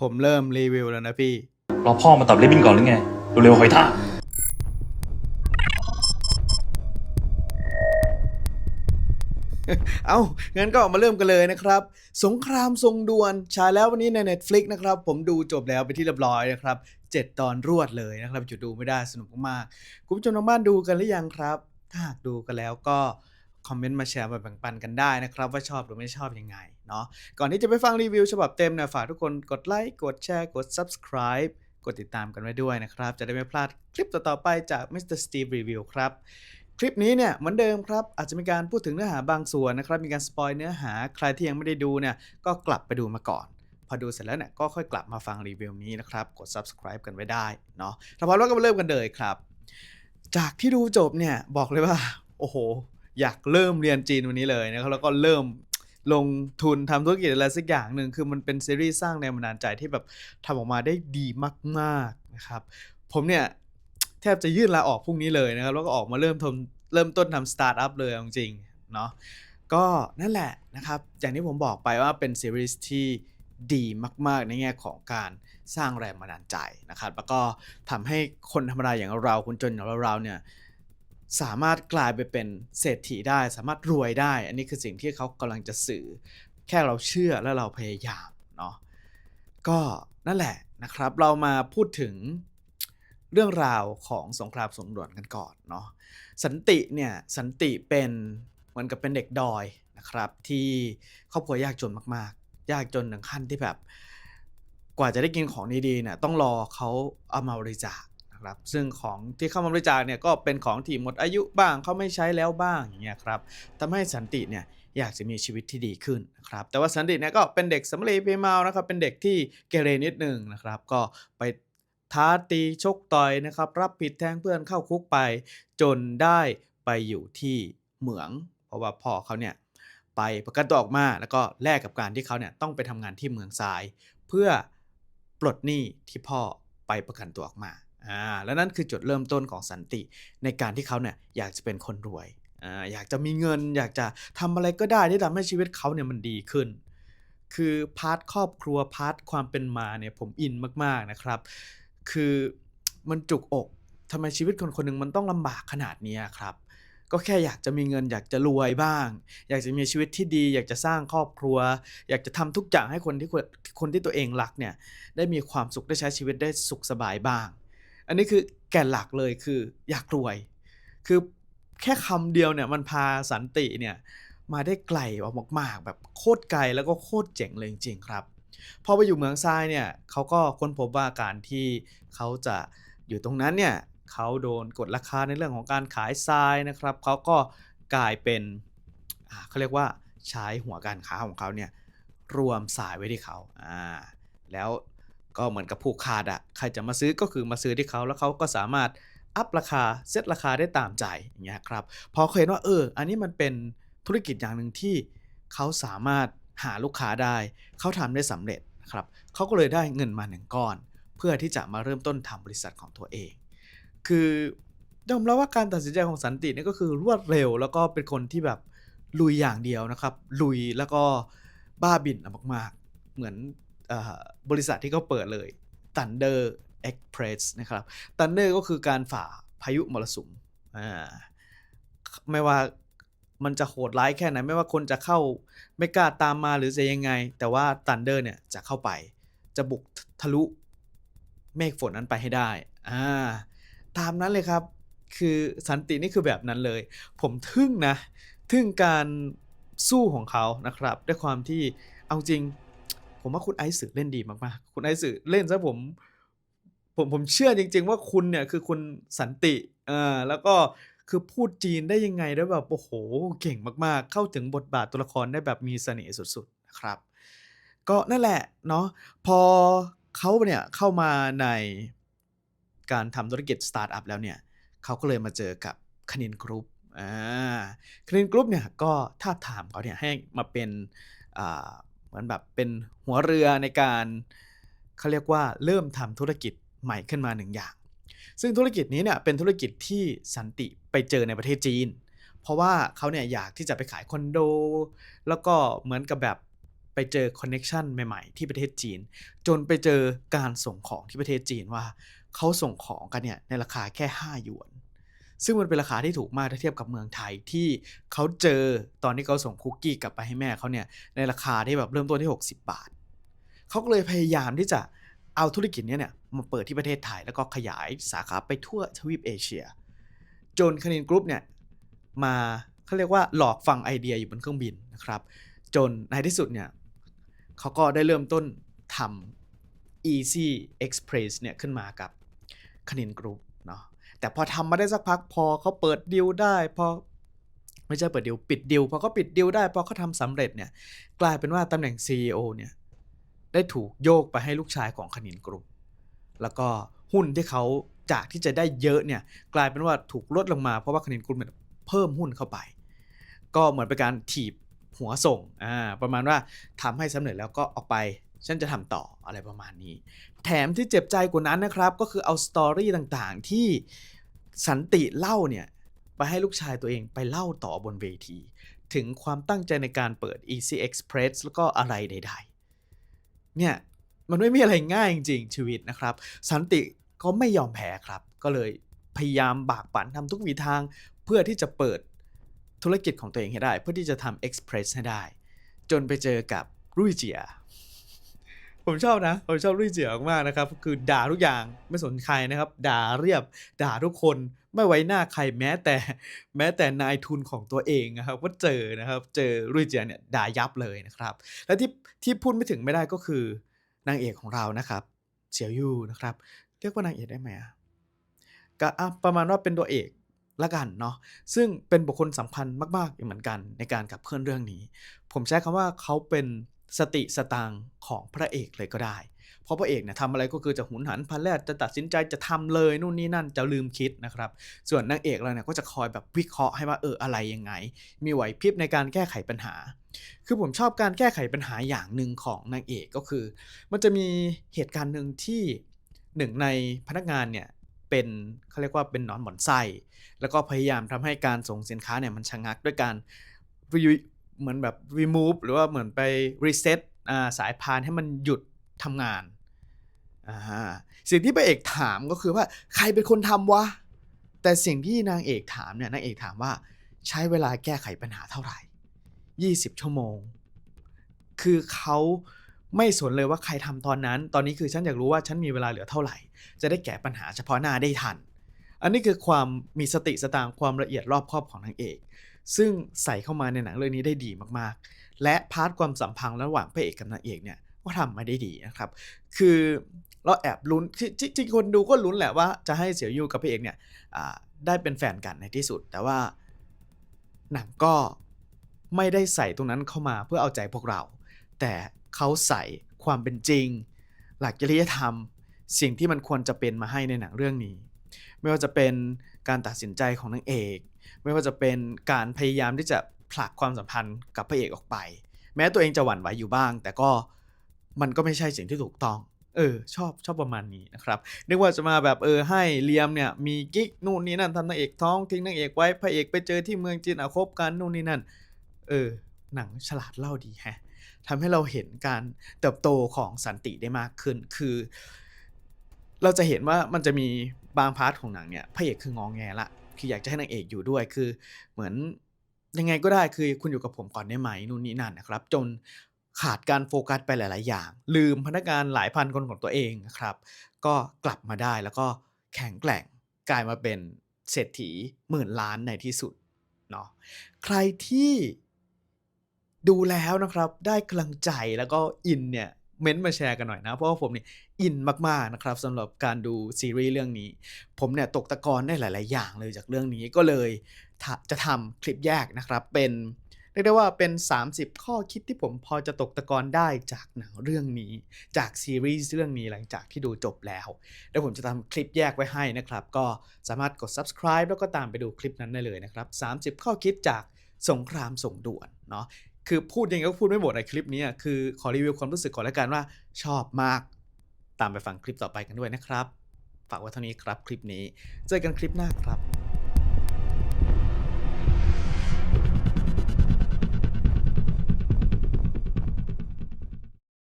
ผมเริ่มรีวิวแล้วนะพี่ รอพ่อมาตัดริบบิ้นก่อนหรือไง เร็วๆหอยท่ากเอา้างั้นก็มาเริ่มกันเลยนะครับ สงครามทรงดวนฉายแล้ววันนี้ใน Netflix นะครับ ผมดูจบแล้วไปนที่เรียบร้อยนะครับ 7 ตอนรวดเลยนะครับจุดดูไม่ได้สนุกมากๆคุณผู้ชมทางบ้านดูกันหรือยังครับ ถ้าหากดูกันแล้วก็ คอมเมนต์มาแชร์มาแบ่งปันกันได้นะครับ ว่าชอบหรือไม่ชอบยังไง เนาะก่อนที่จะไปฟังรีวิวฉบับเต็มเนี่ยฝากทุกคนกดไลค์กดแชร์กด subscribe กดติดตามกันไว้ด้วยนะครับ จะได้ไม่พลาดคลิปต่อๆไปจาก Mr. Steve Review ครับ คลิปนี้เนี่ยเหมือนเดิมครับ อาจจะมีการพูดถึงเนื้อหาบางส่วนนะครับ มีการสปอยเนื้อหาใครที่ยังไม่ได้ดูเนี่ยก็กลับไปดูมาก่อน พอดูเสร็จแล้วเนี่ยก็ค่อยกลับมาฟังรีวิวนี้นะครับ กด subscribe กันไว้ได้เนาะถ้าพร้อมแล้วก็มาเริ่มกันเลยครับ จากที่ดูจบเนี่ยบอกเลยว่า โอ้โห อยากเริ่มเรียนจีนวันนี้เลยนะครับแล้วก็เริ่ม ลงทุนทำธุรกิจอะไรสักอย่างหนึ่งคือมันเป็นซีรีส์สร้างแรงบันดาลใจที่แบบทำออกมาได้ดีมากๆนะครับผมเนี่ยแทบจะยื่นลาออกพรุ่งนี้เลยนะครับแล้วก็ออกมาเริ่มทำเริ่มต้นทำสตาร์ทอัพเลยจริงๆเนาะก็นั่นแหละนะครับ อย่างที่ผมบอกไปว่าเป็นซีรีส์ที่ดีมาก ๆ ในแง่ของการสร้างแรงบันดาลใจนะครับ แล้วก็ทำให้คนธรรมดาอย่างเราคนจนอย่างเราเนี่ย สามารถกลายไปเป็นเศรษฐีได้ สามารถรวยได้ อันนี้คือสิ่งที่เขากำลังจะสื่อ แค่เราเชื่อและเราพยายามเนาะก็นั่นแหละนะครับ เรามาพูดถึงเรื่องราวของสงครามสงด่วนกันก่อนเนาะสันติเนี่ยสันติเป็นเหมือนกับเป็นเด็กดอยนะครับ ที่ครอบครัวยากจนมากๆ ยากจนถึงขั้นที่แบบ กว่าจะได้กินของดีๆเนี่ยต้องรอเขาเอามาบริจาค นะครับ ซึ่งของที่เข้ามาบริจาคเนี่ยก็เป็นของที่หมดอายุบ้างเขาไม่ใช้แล้วบ้างอย่างเงี้ยครับทำให้สันติเนี่ยอยากจะมีชีวิตที่ดีขึ้นนะครับแต่ว่าสันติเนี่ยก็เป็นเด็กสำลีเพเมานะครับเป็นเด็กที่เกเรนิดหนึ่งนะครับ ก็ไปท้าตีชกต่อยนะครับ รับผิดแทงเพื่อนเข้าคุกไป จนได้ไปอยู่ที่เหมือง เพราะว่าพ่อเขาเนี่ยไปประกันตัวออกมาแล้วก็แลกกับการที่เขาเนี่ยต้องไปทำงานที่เมืองทราย เพื่อปลดหนี้ที่พ่อไปประกันตัวออกมา อ่าแล้วนั่นคือจุดเริ่มต้นของสันติ ในการที่เขาเนี่ยอยากจะเป็นคนรวยอ่าอยากจะมีเงิน อยากจะทำอะไรก็ได้ที่ทำให้ชีวิตเขาเนี่ยมันดีขึ้น คือพาร์ทครอบครัวพาร์ทความเป็นมาเนี่ยผมอินมากๆนะครับ คือมันจุกอกทำไมชีวิตคนคนหนึ่งมันต้องลำบากขนาดนี้ครับก็แค่อยากจะมีเงินอยากจะรวยบ้าง อยากจะมีชีวิตที่ดี อยากจะสร้างครอบครัว อยากจะทำทุกอย่างให้คนที่คนคนที่ตัวเองรักเนี่ยได้มีความสุขได้ใช้ชีวิตได้สุขสบายบ้าง อันนี้คือแก่นหลักเลยคืออยากรวย คือแค่คำเดียวเนี่ยมันพาสันติเนี่ยมาได้ไกลออกมากๆ แบบโคตรไกลแล้วก็โคตรเจ๋งเลยจริงๆครับ พอไปอยู่เมืองทรายเนี่ยเขาก็ค้นพบว่าการที่เขาจะอยู่ตรงนั้นเนี่ยเขาโดนกดราคาในเรื่องของการขายทรายนะครับเขาก็กลายเป็นเขาเรียกว่าใช้หัวการค้าของเขาเนี่ยรวมสายไว้ที่เขาอ่าแล้ว ก็เหมือนกับผูกขาดอะใครจะมาซื้อก็คือมาซื้อที่เขาแล้วเขาก็สามารถอัพราคาเซตราคาได้ตามใจอย่างเงี้ยครับพอเขาเห็นว่าเออ อันนี้มันเป็นธุรกิจอย่างหนึ่งที่เขาสามารถหาลูกค้าได้ เขาทำได้สำเร็จครับเขาก็เลยได้เงินมาหนึ่งก้อน เพื่อที่จะมาเริ่มต้นทำบริษัทของตัวเอง คือยอมรับว่าการตัดสินใจของสันติเนี่ยก็คือรวดเร็ว แล้วก็เป็นคนที่แบบลุยอย่างเดียวนะครับ ลุยแล้วก็บ้าบินมากๆ เหมือน บริษัทที่เขาเปิดเลย Thunder Express นะครับ Thunder ก็คือการฝ่าพายุมรสุมไม่ว่ามันจะโหดร้ายแค่ไหน ไม่ว่าคนจะเข้าไม่กล้าตามมาหรือจะยังไง แต่ว่า Thunder เนี่ยจะเข้าไป จะบุกทะลุเมฆฝนนั้นไปให้ได้อ่าตามนั้นเลยครับคือสันตินี่คือแบบนั้นเลย ผมทึ่งนะ ทึ่งการสู้ของเขานะครับ ด้วยความที่เอาจริง ผมว่าคุณไอซ์สึเล่นดีมากๆ คุณไอซ์สึเล่นซะผม ผมผมเชื่อจริง ๆ ว่าคุณเนี่ยคือคุณสันติอ่าแล้วก็คือพูดจีนได้ยังไงได้แบบโอ้โหเก่งมากๆ เข้าถึงบทบาทตัวละครได้แบบมีเสน่ห์สุดๆนะครับ ก็นั่นแหละเนาะพอเขาเนี่ยเข้ามาในการทำธุรกิจสตาร์ทอัพแล้วเนี่ยเขาก็เลยมาเจอกับคณินกรุ๊ปอ่าคณินกรุ๊ปเนี่ยก็ท้าบทามเขาเนี่ยให้มาเป็นอ่า มือนแบบเป็นหัวเรือในการเขาเรียกว่าเริ่มทำธุรกิจใหม่ขึ้นมาหนึ่งอย่าง ซึ่งธุรกิจนี้เนี่ยเป็นธุรกิจที่สันติไปเจอในประเทศจีน เพราะว่าเขาเนี่ยอยากที่จะไปขายคอนโด แล้วก็เหมือนกับแบบไปเจอคอนเน็ชันใหม่ๆ ที่ประเทศจีน จนไปเจอการส่งของที่ประเทศจีนว่าเขาส่งของกันเนี่ยในราคาแค่ 5 หยวน ซึ่งมันเป็นราคาที่ถูกมากถ้าเทียบกับเมืองไทยที่เขาเจอตอนที่เขาส่งคุกกี้กลับไปให้แม่เขาเนี่ยในราคาที่แบบเริ่มต้นที่ 60 บาท เขาก็เลยพยายามที่จะเอาธุรกิจนี้เนี่ยมาเปิดที่ประเทศไทยแล้วก็ขยายสาขาไปทั่วทวีปเอเชีย จนคณินกรุ๊ปเนี่ยมาเขาเรียกว่าหลอกฟังไอเดียอยู่บนเครื่องบินนะครับ จนในที่สุดเนี่ยเขาก็ได้เริ่มต้นทำ Easy Express เนี่ยขึ้นมากับคณินกรุ๊ปเนาะ แต่พอทำมาได้สักพักพอเขาเปิดดิวได้พอไม่ใช่เปิดดิวปิดดิวพอเขาปิดดิวได้พอเขาทำสำเร็จเนี่ยกลายเป็นว่าตำแหน่ง CEO เนี่ยได้ถูกโยกไปให้ลูกชายของคณินกรุ๊ปแล้วก็หุ้นที่เขาจากที่จะได้เยอะเนี่ยกลายเป็นว่าถูกลดลงมาเพราะว่าคณินกรุ๊ปเนี่ยเพิ่มหุ้นเข้าไป ก็เหมือนเป็นการถีบหัวส่งอ่าประมาณว่าทำให้สำเร็จแล้วก็ออกไป ฉันจะทำต่ออะไรประมาณนี้ แถมที่เจ็บใจกว่านั้นนะครับ ก็คือเอาสตอรี่ต่างๆ ที่สันติเล่าเนี่ย ไปให้ลูกชายตัวเองไปเล่าต่อบนเวที ถึงความตั้งใจในการเปิด Easy Express แล้วก็อะไรใด ๆ เนี่ย มันไม่มีอะไรง่ายจริงๆชีวิตนะครับ สันติก็ไม่ยอมแพ้ครับ ก็เลยพยายามบากบั่นทำทุกวิธีทางเพื่อที่จะเปิดธุรกิจของตัวเองให้ได้ เพื่อที่จะทำ Express ให้ได้ จนไปเจอกับรุ่ยเจีย ผมชอบนะ ผมชอบรุ่ยเจียมากนะครับ คือด่าทุกอย่างไม่สนใครนะครับ ด่าเรียบ ด่าทุกคนไม่ไว้หน้าใครแม้แต่แม้แต่นายทุนของตัวเองนะครับว่าเจอนะครับ เจอรุ่ยเจียเนี่ยด่ายับเลยนะครับ และที่ที่พูดไม่ถึงไม่ได้ก็คือนางเอกของเรานะครับเสี่ยวยู่นะครับ เรียกว่านางเอกได้ไหมอะก็ประมาณว่าเป็นตัวเอกละกันเนาะซึ่งเป็นบุคคลสำคัญมากๆเหมือนกันในการขับเคลื่อนเรื่องนี้ ผมใช้คำว่าเขาเป็น สติสตางของพระเอกเลยก็ได้ เพราะพระเอกเนี่ยทำอะไรก็คือจะหุนหันพลันแลดจะตัดสินใจจะทำเลยนู่นนี่นั่นจะลืมคิดนะครับ ส่วนนางเอกเราเนี่ยก็จะคอยแบบวิเคราะห์ให้ว่าเอออะไรยังไง มีไหวพริบในการแก้ไขปัญหา คือผมชอบการแก้ไขปัญหาอย่างหนึ่งของนางเอกก็คือ มันจะมีเหตุการณ์หนึ่งที่หนึ่งในพนักงานเนี่ยเป็นเขาเรียกว่าเป็นหนอนหมอนไส้แล้วก็พยายามทำให้การส่งสินค้าเนี่ยมันชะงักด้วยการ เหมือนแบบ remove หรือว่าเหมือนไป reset สายพานให้มันหยุดทำงานาสิ่งที่พระเอกถามก็คือว่าใครเป็นคนทำวะ แต่สิ่งที่นางเอกถามเนี่ยนางเอกถามว่าใช้เวลาแก้ไขปัญหาเท่าไหร่ 20 ชั่วโมง คือเขาไม่สนเลยว่าใครทำตอนนั้น ตอนนี้คือฉันอยากรู้ว่าฉันมีเวลาเหลือเท่าไหร่ จะได้แก้ปัญหาเฉพาะหน้าได้ทัน อันนี้คือความมีสติสตางค์ความละเอียดรอบคอบของนางเอก ซึ่งใส่เข้ามาในหนังเรื่องนี้ได้ดีมากๆ และพาร์ทความสัมพันธ์ระหว่างพระเอกกับนางเอกเนี่ยก็ทำมาได้ดีนะครับ คือเราแอบลุ้นที่ที่คนดูก็ลุ้นแหละว่าจะให้เสี่ยวยูกับพระเอกเนี่ยได้เป็นแฟนกันในที่สุด แต่ว่าหนังก็ไม่ได้ใส่ตรงนั้นเข้ามาเพื่อเอาใจพวกเรา แต่เขาใส่ความเป็นจริง หลักจริยธรรม สิ่งที่มันควรจะเป็นมาให้ในหนังเรื่องนี้ ไม่ว่าจะเป็นการตัดสินใจของนางเอก ไม่ว่าจะเป็นการพยายามที่จะผลักความสัมพันธ์กับพระเอกออกไป แม้ตัวเองจะหวั่นไหวอยู่บ้าง แต่ก็มันก็ไม่ใช่สิ่งที่ถูกต้อง เออ ชอบชอบประมาณนี้นะครับนึกว่าจะมาแบบเออให้เลียมเนี่ยมีกิ๊กนู่นนี่นั่นทำนางเอกท้องทิ้งนางเอกไว้พระเอกไปเจอที่เมืองจีนอะคบกันนู่นนี่นั่น เออ หนังฉลาดเล่าดีแฮะทำให้เราเห็นการเติบโตของสันติได้มากขึ้นคือเราจะเห็นว่ามันจะมีบางพาร์ทของหนังเนี่ยพระเอกคืององแงละ คืออยากจะให้นางเอกอยู่ด้วยคือ เหมือนยังไงก็ได้คือคุณอยู่กับผมก่อนได้ไหมนู่นนี่นั่นนะครับ จนขาดการโฟกัสไปหลาย ๆ อย่าง ลืมพนักงานหลายพันคนของตัวเองนะครับ ก็กลับมาได้แล้วก็แข็งแกร่งกลายมาเป็นเศรษฐีหมื่นล้านในที่สุดเนาะใครที่ดูแล้วนะครับได้กำลังใจแล้วก็อินเนี่ย เม้นต์มาแชร์กันหน่อยนะ เพราะว่าผมเนี่ยอินมากๆนะครับสำหรับการดูซีรีส์เรื่องนี้ ผมเนี่ยตกตะกอนได้หลาย ๆ อย่างเลยจากเรื่องนี้ก็เลยจะทำคลิปแยกนะครับเป็นเรียกได้ว่าเป็น 30 ข้อคิดที่ผมพอจะตกตะกอนได้จากหนังเรื่องนี้ จากซีรีส์เรื่องนี้หลังจากที่ดูจบแล้วเดี๋ยวผมจะทำคลิปแยกไว้ให้นะครับ ก็สามารถกด subscribe แล้วก็ตามไปดูคลิปนั้นได้เลยนะครับ 30 ข้อคิดจากสงครามส่งด่วนเนาะ คือพูดยังไงก็พูดไม่หมดในคลิปนี้คือขอรีวิวความรู้สึกก่อนแล้วกันว่าชอบมาก ตามไปฟังคลิปต่อไปกันด้วยนะครับ ฝากไว้เท่านี้ครับคลิปนี้ เจอกันคลิปหน้าครับ